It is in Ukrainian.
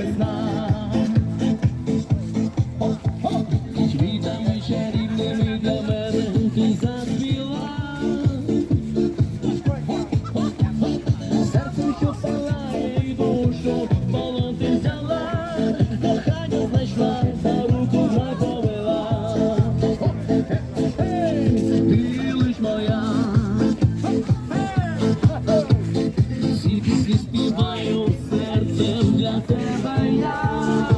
It's not. тебе я.